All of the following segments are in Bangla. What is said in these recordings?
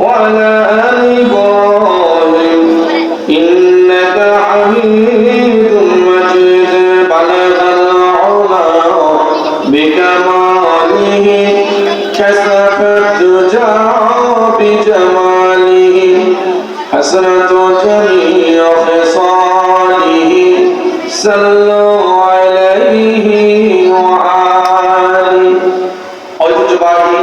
وعلى آل إبراهيم إنك حميد مجيد بلغ العلا بكماله كسف الدجى بجماله حسنة جميع خصاله صلوا عليه وآله ঐতিহ্যবাহী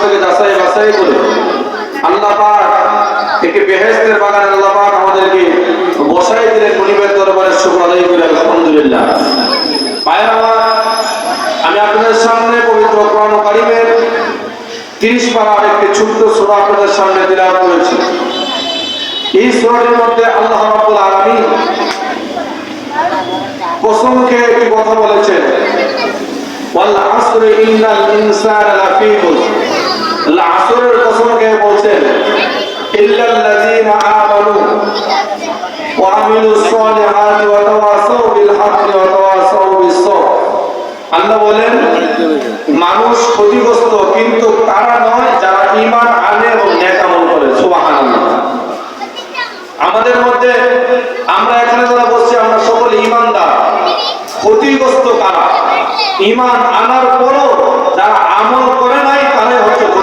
থেকে যাচাই বাছাই করে আল্লাহ পাক একটি বেহেস্তের বাগানে আল্লাহ পাক আমাদেরকে বসাই দিলেন মনিবের দরবারে শুকর আদায় করি, আলহামদুলিল্লাহ। পায়ের আমি আপনাদের সামনে পবিত্র কোরআন কারিমের তিরিশ পাড়ার একটি ছোট্ট সূরা আপনাদের সামনে দিলাম করেছি। এই সূরাটির মধ্যে আল্লাহ রাব্বুল আলামিন খেয়ে একটি কথা বলেছেন। ওয়াল আসর ইন্নাল ইনসানা লাফি খুসর আল্লাহ আসরের কসম খেয়ে বলছেন মানুষ ক্ষতিগ্রস্ত, কিন্তু তারা নয় যারা আনে এবং আমল করে। সুবহানাল্লাহ। আমাদের মধ্যে আমরা এখানে যারা আমরা সকল ক্ষতিগ্রস্ত কারা? আনার পরও যারা আমল করে নাই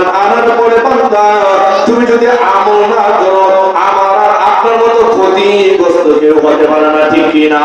ইমান আনার পরে বান্দা, তুমি যদি আমল না করো, আমার আর আপনার মতো ক্ষতিগ্রস্ত কেউ হতে পারে না, ঠিক কিনা?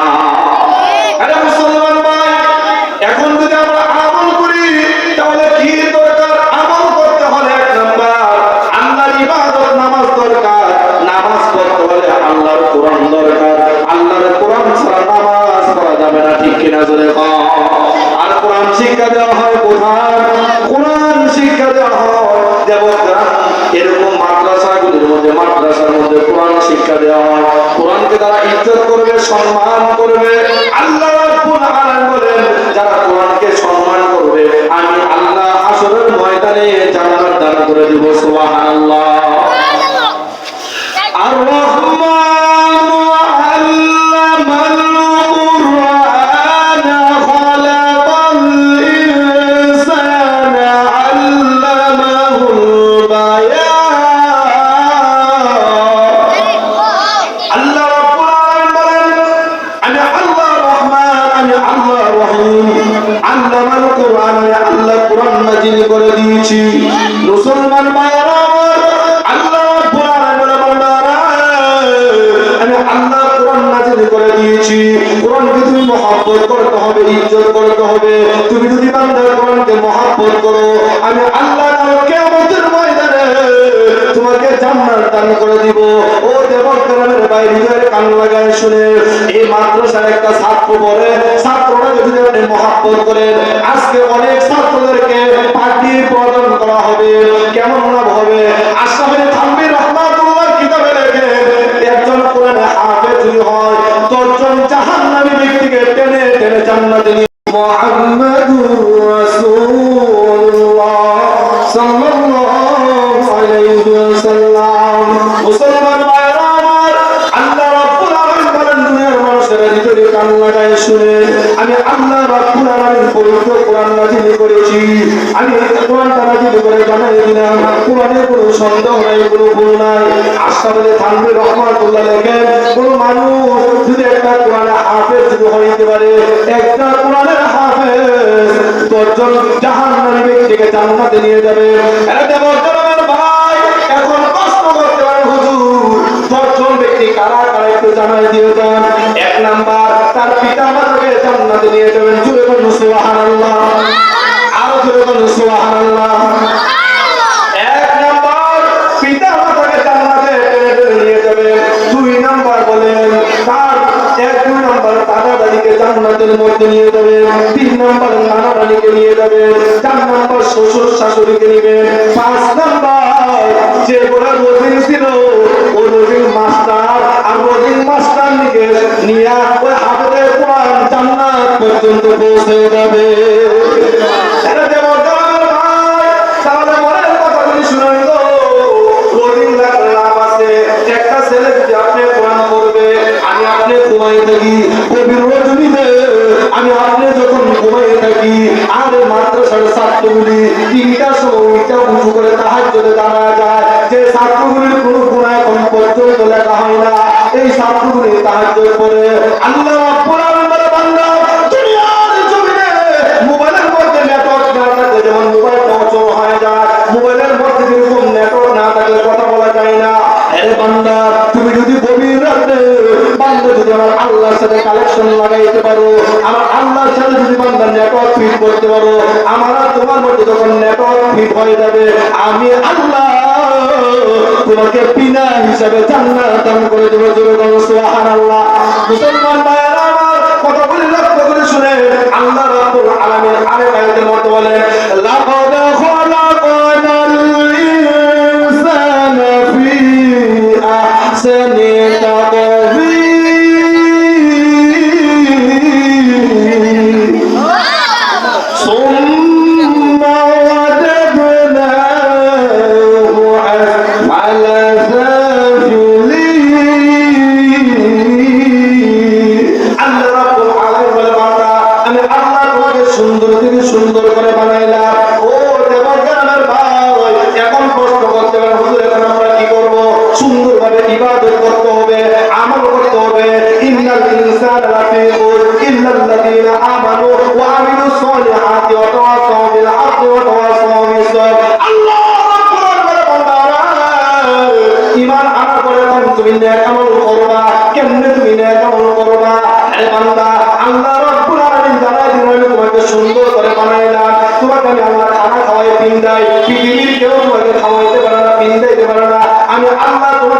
রহিম। আল্লামাল কোরআন আল্লাহ কোরআন নাজিল করে দিয়েছি। মুসলমান ভাইরা আমার আল্লাহ আমি আল্লাহ কোরআন নাজিল করে দিয়েছি। কোরআনকে তুমি মহব্বত করতে হবে, ইজ্জত করতে হবে। তুমি যদি বান্দার কোরআনকে মহব্বত করো, আমি আল্লাহ কিয়ামতের ময়দানে তোমাকে জান্নাত দান করে দিব। ও দেবক গ্রামের বাইরে কান লাগায় শুনে, এই মাদ্রাসার একটা ছাত্র পড়ে ছাত্ররা আপনি মহাব্বত করেন আজকে অনেক ছাত্রদেরকে পার্টি প্রদান করা হবে। কেমন না হবে? আশরাফের থাম্বির রহমাতুল্লাহ কিতাবে লেখে, একজন কোরআনে হাফেজ যদি হয়, দশজন জাহান্নামী ব্যক্তিকে টেনে টেনে মুহাম্মাদুর রাসূলুল্লাহ সাল্লাল্লাহু আলাইহি ওয়াসাল্লাম। মুসলমান আল্লাহ রাব্বুল আলামিন পবিত্র কোরআন নাযিল করেছি। আমি কোরআনটা নাযিল করে জানাই দিলাম কোরআনে কোনো সন্দেহ নাই, কোনো ভুল নাই। আশরাফুল থানভী রহমাতুল্লাহ লেখেন কোনো মানুষ যদি একটা কোরআনে হাফেজ যদি হইতে পারে, একটা কোরআনের হাফেজ দশজন জাহান্নামী ব্যক্তিকে জান্নাতে নিয়ে যাবে। এটা বর্তমানের জান্নাতে নিয়ে যাবেন। জুড়ে বলুন, সুবহানাল্লাহ। আরও জুড়ে বলুন, সুবহানাল্লাহ। এক নাম্বার, পিতা মাতাকে জান্নাতে টেনে নিয়ে যাবে দুই নাম্বার বলেন, তার এক, দুই নাম্বার দাদা দাদিকে জান্নাতের মধ্যে নিয়ে যাবে তিন নাম্বার নানা দাদিকে নিয়ে যাবে ছাত্রগুলি তিনটার সময় উঠা উঁচু করে তাহার জন্য দাঁড়া যায়। যে ছাত্রগুলির কোনো গুণা এখন পর্যন্ত লেখা হয় না এই ছাত্রগুলি তাহার করে আল্লাহ তুমি যদি যদি আমার আল্লাহর সাথে কালেকশন পারো আল্লাহর সাথে যদি নেটওয়ার্ক ফিট করতে পারো, আমার তোমার মধ্যে যখন নেটওয়ার্ক ফিট হয়ে যাবে, আমি আল্লাহ তোমাকে হিসাবে জান্নাত দান করে দেবো বলো, সুবহানাল্লাহ। মুসলমান ভাইয়েরা আমার লক্ষ্য করে শুনে আল্লাহ রাব্বুল আলামিন আরেক আয়াতের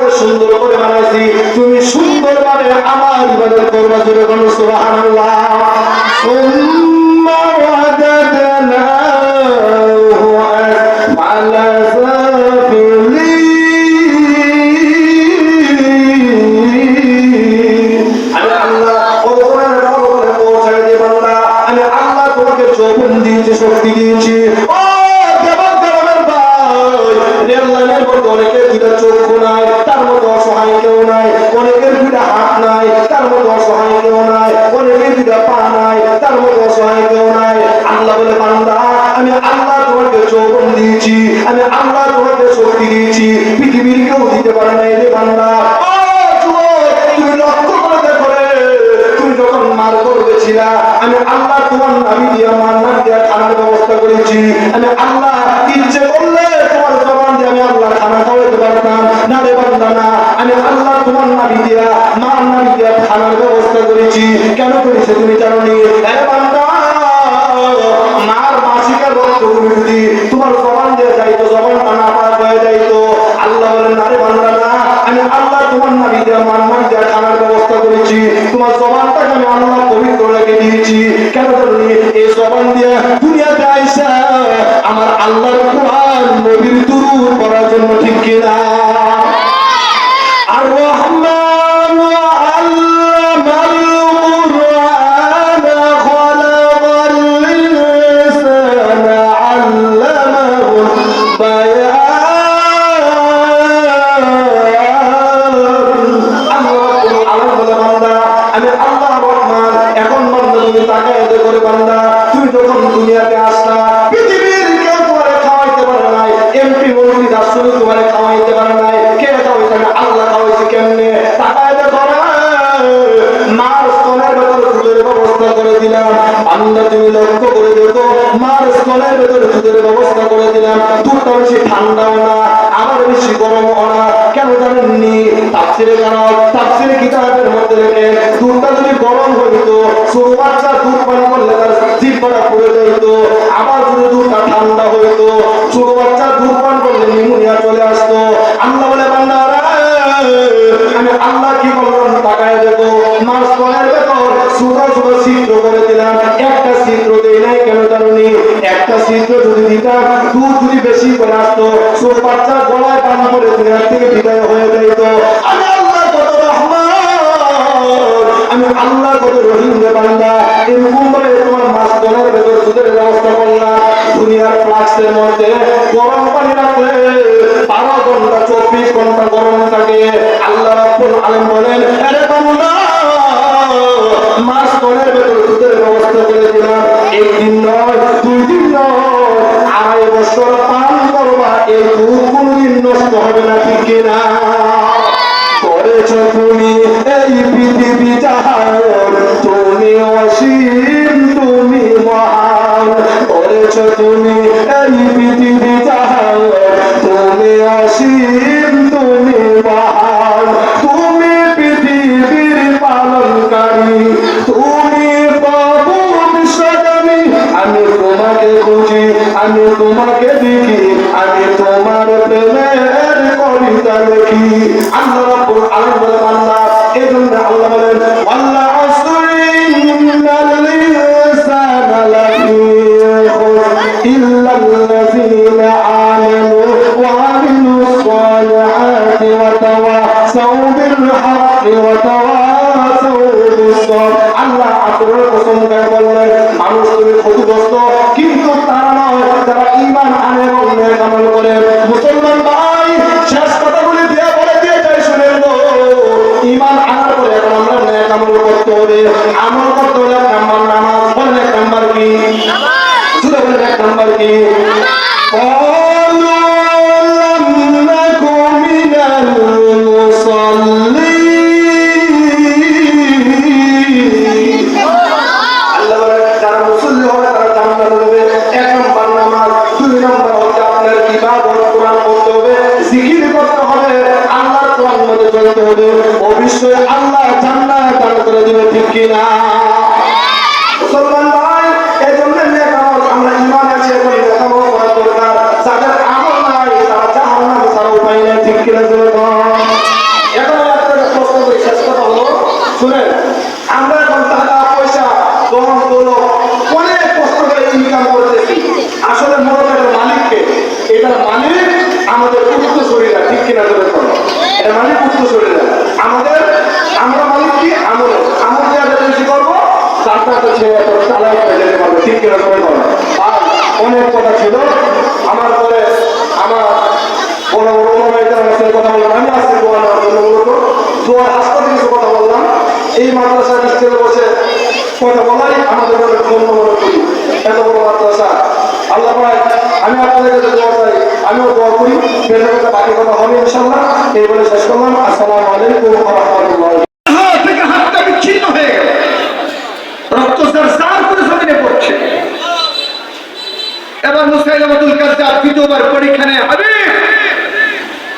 তোমাকে সুন্দর করে বানাইছি। তুমি সুন্দরভাবে আমার ইবাদত করবা জোরে সুবহানাল্লাহ। ثم মধ্যে অনেকের দুটা চক্ষু নাই, তার মধ্যে অসহায় কেউ নাই, অনেকের দুটা হাত নাই, তার মধ্যে অসহায় কেউ নাই, অনেকের দুটা পা নাই, তার মধ্যে অসহায় কেউ নাই। আল্লাহ বলে, বান্দা, আমি আল্লাহ তোমাকে যৌবন দিয়েছি, আমি আল্লাহ তোমাকে শক্তি দিয়েছি, পৃথিবীর কেউ দিতে পারে না এই বান্দা। আমি আল্লাহ তোমার নামি দিয়ে আমার নাম দিয়ে খানার ব্যবস্থা করেছি। দুনিয়াতে আসলা পৃথিবীর কেউ তোমারে খাওয়াইতে পারে নাই এমপি মন্ত্রী দার্শনিক তোমারে খাওয়াইতে পারে নাই। কে খাওয়াইছে? না আল্লাহ খাওয়াইছে কেমনে? মার স্তনের ভেতর দুধের ব্যবস্থা করে দিলাম। বান্দা তুমি লক্ষ্য করে দেখো, মার স্তনের ভেতর দুধের ব্যবস্থা করে দিলাম। দুধটা বেশি ঠান্ডাও না, আবার বেশি গরমও না। কেন জানেননি? তাফসিরে কারণ তাফসিরে কিতাবের মধ্যে লেখে, দুধটা যদি গরম হইতো, ছোট বাচ্চা দুধ পান করলে যাইতো আবার যদি দুধটা ঠান্ডা হইতো, ছোট বাচ্চা দুধ পান করলে নিউমোনিয়া চলে আসতো। আল্লাহ বলে আমি আল্লাহ কি বললাম তাকায় দেখো। মাস পরের ভেতর ছোট ছোট ছিদ্র করে দিলাম। একটা ছিদ্র দেই নাই কেন জানি একটা ছিদ্র যদি দিতাম, দুধ যদি বেশি করে আসতো, ছোট বাচ্চা গলায় পান করে দুনিয়ার থেকে বিদায় হয়ে যাইত। আমি আল্লাহ কত রহমান, আমি বান্দা। এরকম ফ্লাক্সের মধ্যে গরম পানি রাখলে বারো ঘণ্টা, চব্বিশ ঘণ্টা গরম থাকে। আল্লাহ রাব্বুল আলামিন বলেন, আরে বান্দা, মাস আড়াই বছর পান করবা। এই দুধ কোনদিন নষ্ট হবে না, ঠিক কবিতা লিখি আল্লাহ কিনা ধরে করো এটা মালিক উত্তর শরীরা আমাদের আমরা মালিক কি? আমল। আমল দিয়ে আমরা বেশি করব? তারপর তো সে এত চালাই হয়ে যেতে পারবে, ঠিক কিনা ধরে করো আর অনেক কথা ছিল। আমার পরে আমার বড় বড় ওলামাইদের সাথে কথা বললাম। আমি আজকে দোয়া নেওয়ার জন্য মূলত দোয়ার কিছু কথা বললাম। এই মাদ্রাসার স্টেজে বসে কথা বলাই আমাদের অনেক ধন্য মনে করি এত বড় মাদ্রাসা আল্লাহ ভাই আমি আপনাদের কাছে দোয়া চাই আমিও দোয়া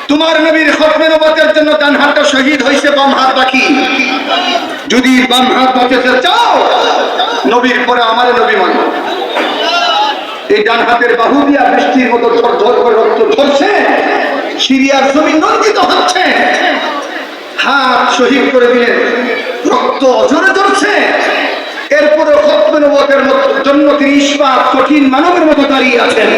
তোমার নবীর খতমে নবতের জন্য হাতটা শহীদ হয়েছে বাম হাত বাকি। যদি বাম হাত বাঁচাতে চাও, নবীর পরে আমার নবী মানো এই ডান হাতের বাহু দিয়া বৃষ্টির মতো ঝর ঝর করে রক্ত ঝরছে, সিরিয়ার জমি নন্দিত হচ্ছে। হাত শহীদ করে দিলেন, রক্ত অজরে ধরছে এরপরে খতমের জন্য তিনি ইস্পাত, কঠিন মানবের মতো দাঁড়িয়ে আছেন।